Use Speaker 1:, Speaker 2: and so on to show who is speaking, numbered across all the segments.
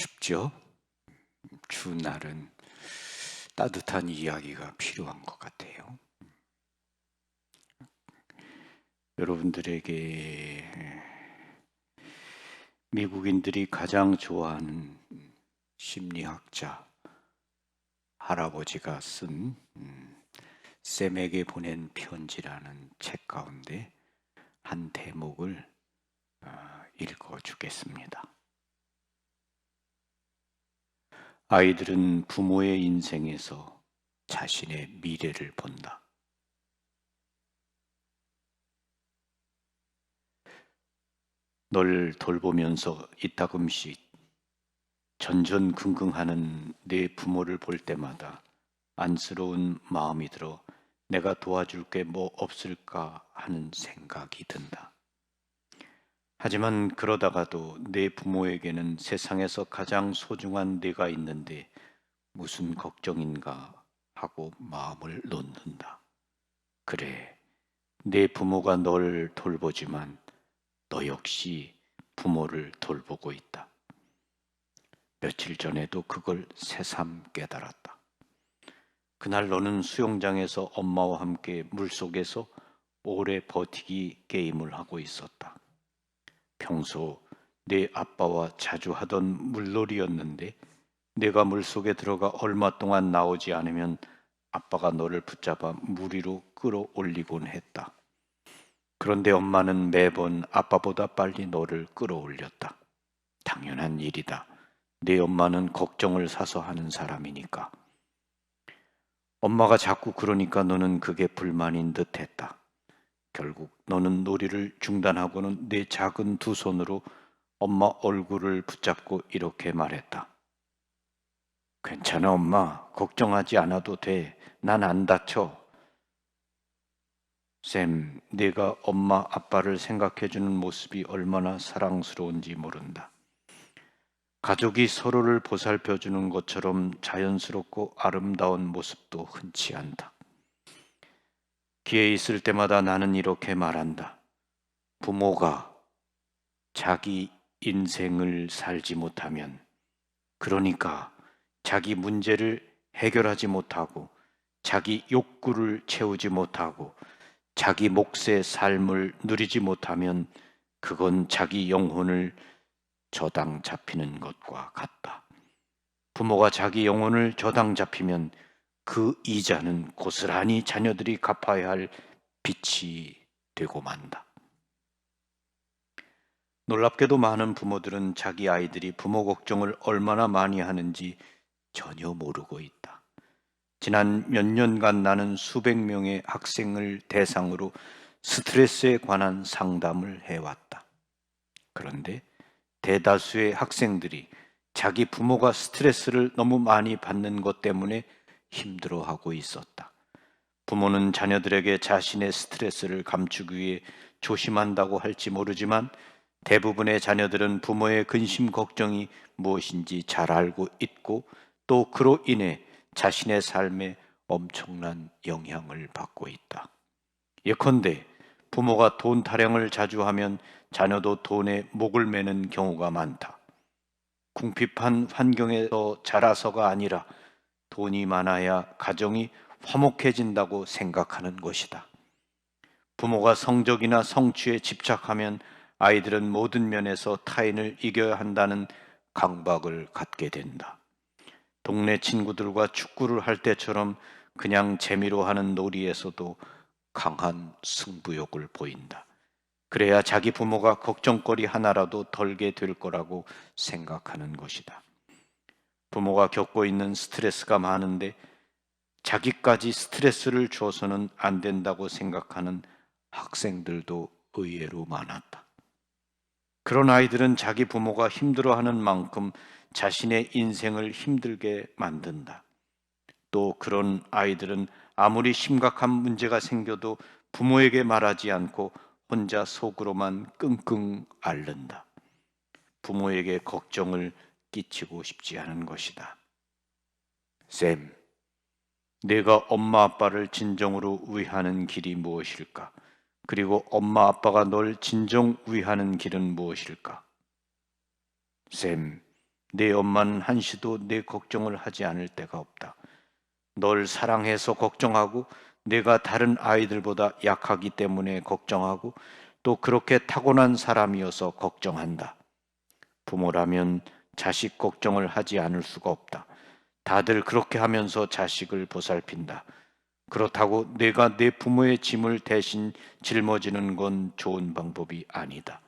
Speaker 1: 춥죠? 추운 날은 따뜻한 이야기가 필요한 것 같아요. 여러분들에게 미국인들이 가장 좋아하는 심리학자 할아버지가 쓴 음, 쌤에게 보낸 편지라는 책 가운데 한 대목을 어, 읽어 주겠습니다. 아이들은 부모의 인생에서 자신의 미래를 본다. 널 돌보면서 이따금씩 전전긍긍하는 내 부모를 볼 때마다 안쓰러운 마음이 들어 내가 도와줄 게 뭐 없을까 하는 생각이 든다. 하지만 그러다가도 내 부모에게는 세상에서 가장 소중한 내가 있는데 무슨 걱정인가 하고 마음을 놓는다. 그래, 내 부모가 널 돌보지만 너 역시 부모를 돌보고 있다. 며칠 전에도 그걸 새삼 깨달았다. 그날 너는 수영장에서 엄마와 함께 물속에서 오래 버티기 게임을 하고 있었다. 평소 내 아빠와 자주 하던 물놀이였는데 내가 물속에 들어가 얼마 동안 나오지 않으면 아빠가 너를 붙잡아 물 위로 끌어올리곤 했다. 그런데 엄마는 매번 아빠보다 빨리 너를 끌어올렸다. 당연한 일이다. 네 엄마는 걱정을 사서 하는 사람이니까. 엄마가 자꾸 그러니까 너는 그게 불만인 듯 했다. 결국 너는 놀이를 중단하고는 내 작은 두 손으로 엄마 얼굴을 붙잡고 이렇게 말했다. 괜찮아, 엄마. 걱정하지 않아도 돼. 난 안 다쳐. 쌤, 내가 엄마, 아빠를 생각해주는 모습이 얼마나 사랑스러운지 모른다. 가족이 서로를 보살펴주는 것처럼 자연스럽고 아름다운 모습도 흔치 않다. 기회 있을 때마다 나는 이렇게 말한다. 부모가 자기 인생을 살지 못하면, 그러니까 자기 문제를 해결하지 못하고, 자기 욕구를 채우지 못하고, 자기 몫의 삶을 누리지 못하면, 그건 자기 영혼을 저당 잡히는 것과 같다. 부모가 자기 영혼을 저당 잡히면 그 이자는 고스란히 자녀들이 갚아야 할 빚이 되고 만다. 놀랍게도 많은 부모들은 자기 아이들이 부모 걱정을 얼마나 많이 하는지 전혀 모르고 있다. 지난 몇 년간 나는 수백 명의 학생을 대상으로 스트레스에 관한 상담을 해왔다. 그런데 대다수의 학생들이 자기 부모가 스트레스를 너무 많이 받는 것 때문에 힘들어하고 있었다. 부모는 자녀들에게 자신의 스트레스를 감추기 위해 조심한다고 할지 모르지만 대부분의 자녀들은 부모의 근심 걱정이 무엇인지 잘 알고 있고 또 그로 인해 자신의 삶에 엄청난 영향을 받고 있다. 예컨대 부모가 돈 타령을 자주 하면 자녀도 돈에 목을 매는 경우가 많다. 궁핍한 환경에서 자라서가 아니라 돈이 많아야 가정이 화목해진다고 생각하는 것이다. 부모가 성적이나 성취에 집착하면 아이들은 모든 면에서 타인을 이겨야 한다는 강박을 갖게 된다. 동네 친구들과 축구를 할 때처럼 그냥 재미로 하는 놀이에서도 강한 승부욕을 보인다. 그래야 자기 부모가 걱정거리 하나라도 덜게 될 거라고 생각하는 것이다. 부모가 겪고 있는 스트레스가 많은데 자기까지 스트레스를 줘서는 안 된다고 생각하는 학생들도 의외로 많았다. 그런 아이들은 자기 부모가 힘들어하는 만큼 자신의 인생을 힘들게 만든다. 또 그런 아이들은 아무리 심각한 문제가 생겨도 부모에게 말하지 않고 혼자 속으로만 끙끙 앓는다. 부모에게 걱정을 끼치고 싶지 않은 것이다. 쌤, 내가 엄마 아빠를 진정으로 위하는 길이 무엇일까? 그리고 엄마 아빠가 널 진정 위하는 길은 무엇일까? 쌤, 내 엄마는 한시도 내 걱정을 하지 않을 때가 없다. 널 사랑해서 걱정하고 내가 다른 아이들보다 약하기 때문에 걱정하고 또 그렇게 타고난 사람이어서 걱정한다. 부모라면 자식 걱정을 하지 않을 수가 없다. 다들 그렇게 하면서 자식을 보살핀다. 그렇다고 내가 내 부모의 짐을 대신 짊어지는 건 좋은 방법이 아니다.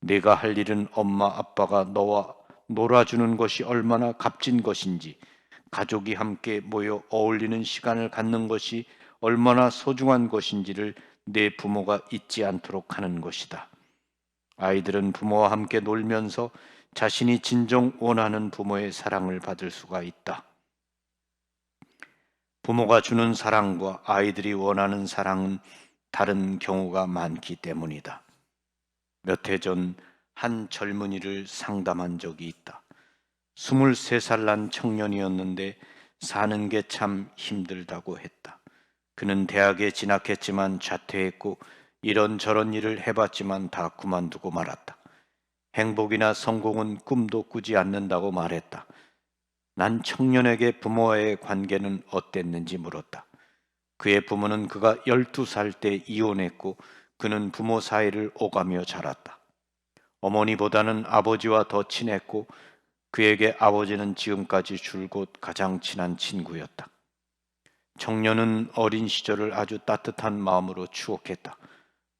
Speaker 1: 내가 할 일은 엄마 아빠가 너와 놀아주는 것이 얼마나 값진 것인지, 가족이 함께 모여 어울리는 시간을 갖는 것이 얼마나 소중한 것인지를 내 부모가 잊지 않도록 하는 것이다. 아이들은 부모와 함께 놀면서 자신이 진정 원하는 부모의 사랑을 받을 수가 있다. 부모가 주는 사랑과 아이들이 원하는 사랑은 다른 경우가 많기 때문이다. 몇 해 전 한 젊은이를 상담한 적이 있다. 23살 난 청년이었는데 사는 게 참 힘들다고 했다. 그는 대학에 진학했지만 자퇴했고 이런저런 일을 해봤지만 다 그만두고 말았다. 행복이나 성공은 꿈도 꾸지 않는다고 말했다. 난 청년에게 부모와의 관계는 어땠는지 물었다. 그의 부모는 그가 12살 때 이혼했고 그는 부모 사이를 오가며 자랐다. 어머니보다는 아버지와 더 친했고 그에게 아버지는 지금까지 줄곧 가장 친한 친구였다. 청년은 어린 시절을 아주 따뜻한 마음으로 추억했다.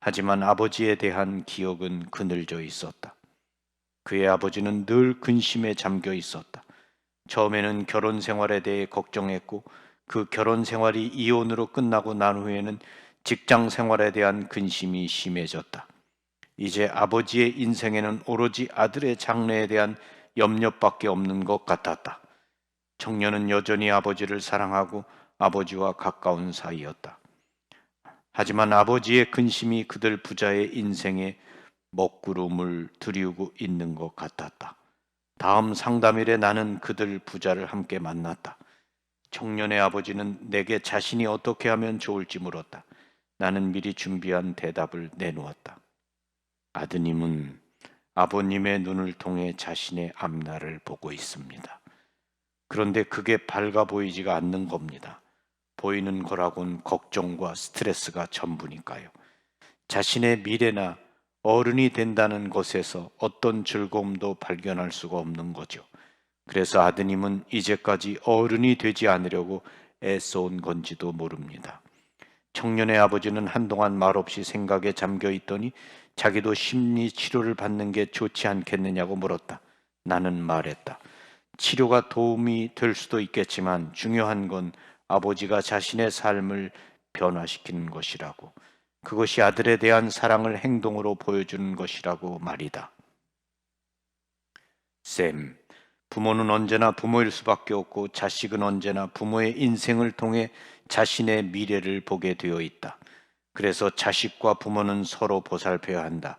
Speaker 1: 하지만 아버지에 대한 기억은 그늘져 있었다. 그의 아버지는 늘 근심에 잠겨 있었다. 처음에는 결혼 생활에 대해 걱정했고 그 결혼 생활이 이혼으로 끝나고 난 후에는 직장 생활에 대한 근심이 심해졌다. 이제 아버지의 인생에는 오로지 아들의 장래에 대한 염려밖에 없는 것 같았다. 청년은 여전히 아버지를 사랑하고 아버지와 가까운 사이였다. 하지만 아버지의 근심이 그들 부자의 인생에 먹구름을 들이우고 있는 것 같았다. 다음 상담일에 나는 그들 부자를 함께 만났다. 청년의 아버지는 내게 자신이 어떻게 하면 좋을지 물었다. 나는 미리 준비한 대답을 내놓았다. 아드님은 아버님의 눈을 통해 자신의 앞날을 보고 있습니다. 그런데 그게 밝아 보이지가 않는 겁니다. 보이는 거라곤 걱정과 스트레스가 전부니까요. 자신의 미래나 어른이 된다는 것에서 어떤 즐거움도 발견할 수가 없는 거죠. 그래서 아드님은 이제까지 어른이 되지 않으려고 애써온 건지도 모릅니다. 청년의 아버지는 한동안 말없이 생각에 잠겨 있더니 자기도 심리 치료를 받는 게 좋지 않겠느냐고 물었다. 나는 말했다. 치료가 도움이 될 수도 있겠지만 중요한 건 아버지가 자신의 삶을 변화시키는 것이라고. 그것이 아들에 대한 사랑을 행동으로 보여주는 것이라고 말이다. 쌤, 부모는 언제나 부모일 수밖에 없고 자식은 언제나 부모의 인생을 통해 자신의 미래를 보게 되어 있다. 그래서 자식과 부모는 서로 보살펴야 한다.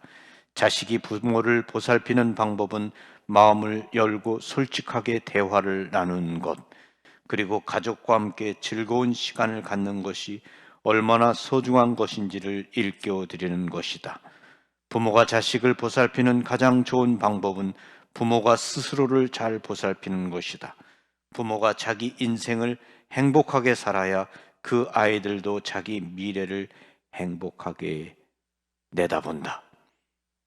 Speaker 1: 자식이 부모를 보살피는 방법은 마음을 열고 솔직하게 대화를 나누는 것, 그리고 가족과 함께 즐거운 시간을 갖는 것이 얼마나 소중한 것인지를 일깨워 드리는 것이다. 부모가 자식을 보살피는 가장 좋은 방법은 부모가 스스로를 잘 보살피는 것이다. 부모가 자기 인생을 행복하게 살아야 그 아이들도 자기 미래를 행복하게 내다본다.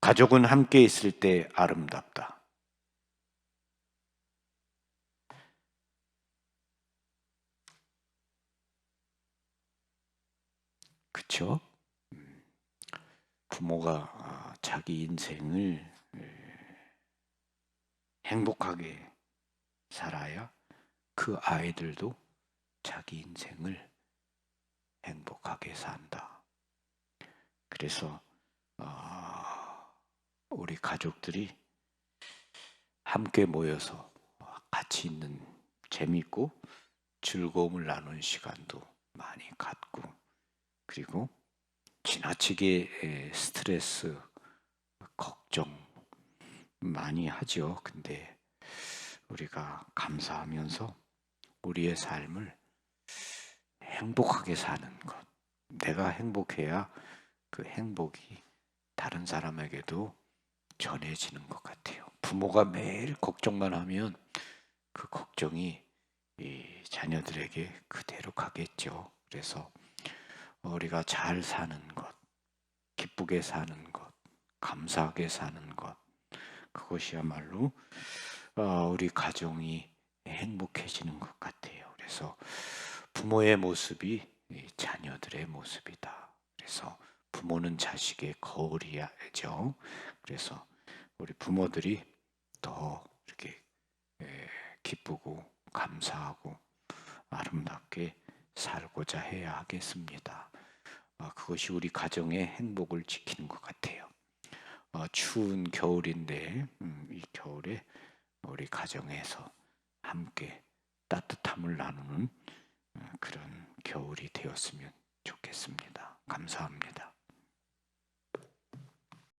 Speaker 1: 가족은 함께 있을 때 아름답다. 그쵸? 음, 부모가 아, 자기 인생을 행복하게 살아야 그 아이들도 자기 인생을 행복하게 산다. 그래서 어, 우리 가족들이 함께 모여서 같이 있는 재밌고 즐거움을 나누는 시간도 많이 갖고 그리고 지나치게 스트레스, 걱정 많이 하죠. 근데 우리가 감사하면서 우리의 삶을 행복하게 사는 것. 내가 행복해야 그 행복이 다른 사람에게도 전해지는 것 같아요. 부모가 매일 걱정만 하면 그 걱정이 이 자녀들에게 그대로 가겠죠. 그래서 우리가 잘 사는 것, 기쁘게 사는 것, 감사하게 사는 것, 그것이야말로 어, 우리 가정이 행복해지는 것 같아요. 그래서 부모의 모습이 이 자녀들의 모습이다. 그래서 부모는 자식의 거울이야죠. 그래서 우리 부모들이 더 이렇게 에, 기쁘고 감사하고 아름답게 살고자 해야 하겠습니다. 아, 그것이 우리 가정의 행복을 지키는 것 같아요. 어, 추운 겨울인데 음, 이 겨울에 우리 가정에서 함께 따뜻함을 나누는 어, 그런 겨울이 되었으면 좋겠습니다. 감사합니다.